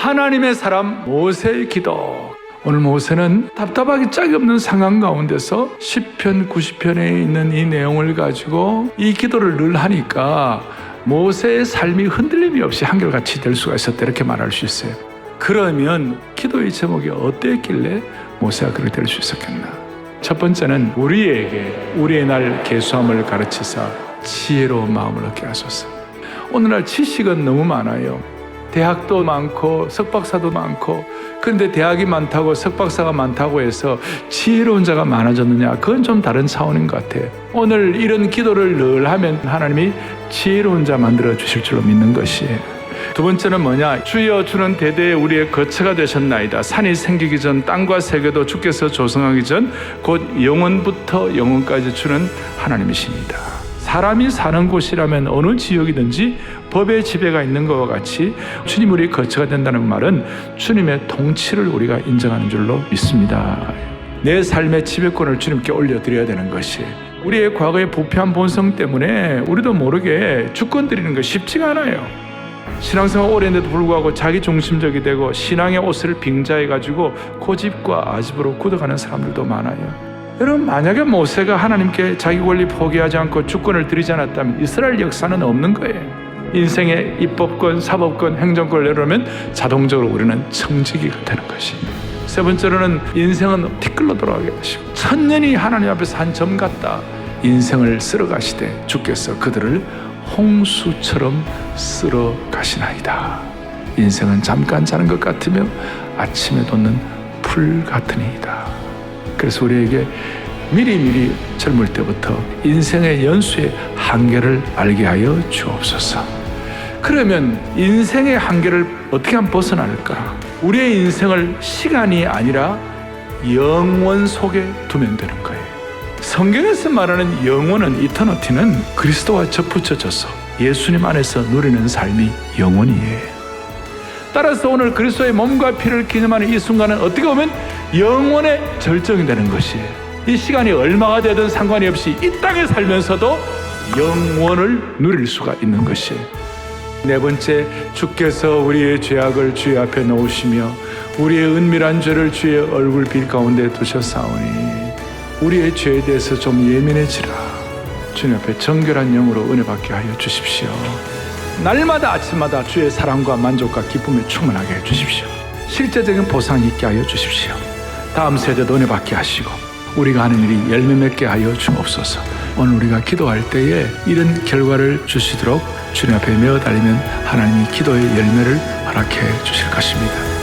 하나님의 사람 모세의 기도. 오늘 모세는 답답하기 짝이 없는 상황 가운데서 10편, 90편에 있는 이 내용을 가지고 이 기도를 늘 하니까 모세의 삶이 흔들림이 없이 한결같이 될 수가 있었다 이렇게 말할 수 있어요. 그러면 기도의 제목이 어땠길래 모세가 그렇게 될 수 있었겠나? 첫 번째는 우리에게 우리의 날 개수함을 가르치사 지혜로운 마음을 얻게 하소서. 오늘날 지식은 너무 많아요. 대학도 많고 석박사도 많고 그런데 대학이 많다고 석박사가 많다고 해서 지혜로운 자가 많아졌느냐? 그건 좀 다른 차원인 것 같아요. 오늘 이런 기도를 늘 하면 하나님이 지혜로운 자 만들어 주실 줄로 믿는 것이에요. 두 번째는 뭐냐? 주여 주는 대대에 우리의 거처가 되셨나이다. 산이 생기기 전 땅과 세계도 주께서 조성하기 전 곧 영원부터 영원까지 주는 하나님이십니다 사람이 사는 곳이라면 어느 지역이든지 법의 지배가 있는 것과 같이 주님 우리 거처가 된다는 말은 주님의 통치를 우리가 인정하는 줄로 믿습니다. 내 삶의 지배권을 주님께 올려드려야 되는 것이 우리의 과거의 부패한 본성 때문에 우리도 모르게 주권 드리는 거 쉽지가 않아요. 신앙생활 오래인데도 불구하고 자기 중심적이 되고 신앙의 옷을 빙자해 가지고 고집과 아집으로 굳어가는 사람들도 많아요. 여러분 만약에 모세가 하나님께 자기 권리 포기하지 않고 주권을 드리지 않았다면 이스라엘 역사는 없는 거예요. 인생의 입법권, 사법권, 행정권을 내려면 자동적으로 우리는 청지기가 되는 것이. 세 번째로는 인생은 티끌로 돌아가게 하시고 천년이 하나님 앞에서 한 점 같다. 인생을 쓸어 가시되 주께서 그들을 홍수처럼 쓸어 가시나이다. 인생은 잠깐 자는 것 같으며 아침에 돋는 풀 같으니이다. 그래서 우리에게 미리미리 젊을 때부터 인생의 연수의 한계를 알게 하여 주옵소서. 그러면 인생의 한계를 어떻게 하면 벗어날까? 우리의 인생을 시간이 아니라 영원 속에 두면 되는 거예요. 성경에서 말하는 영원은 이터너티는 그리스도와 접붙여져서 예수님 안에서 누리는 삶이 영원이에요. 따라서 오늘 그리스도의 몸과 피를 기념하는 이 순간은 어떻게 보면 영원의 절정이 되는 것이에요. 이 시간이 얼마가 되든 상관이 없이 이 땅에 살면서도 영원을 누릴 수가 있는 것이에요. 네 번째, 주께서 우리의 죄악을 주의 앞에 놓으시며 우리의 은밀한 죄를 주의 얼굴 빛 가운데 두셨사오니 우리의 죄에 대해서 좀 예민해지라. 주님 앞에 정결한 영으로 은혜 받게 하여 주십시오. 날마다 아침마다 주의 사랑과 만족과 기쁨에 충만하게 해 주십시오. 실제적인 보상 있게 하여 주십시오. 다음 세대도 은혜 받게 하시고 우리가 하는 일이 열매 맺게 하여 주옵소서. 오늘 우리가 기도할 때에 이런 결과를 주시도록 주님 앞에 메어 달리면 하나님이 기도의 열매를 허락해 주실 것입니다.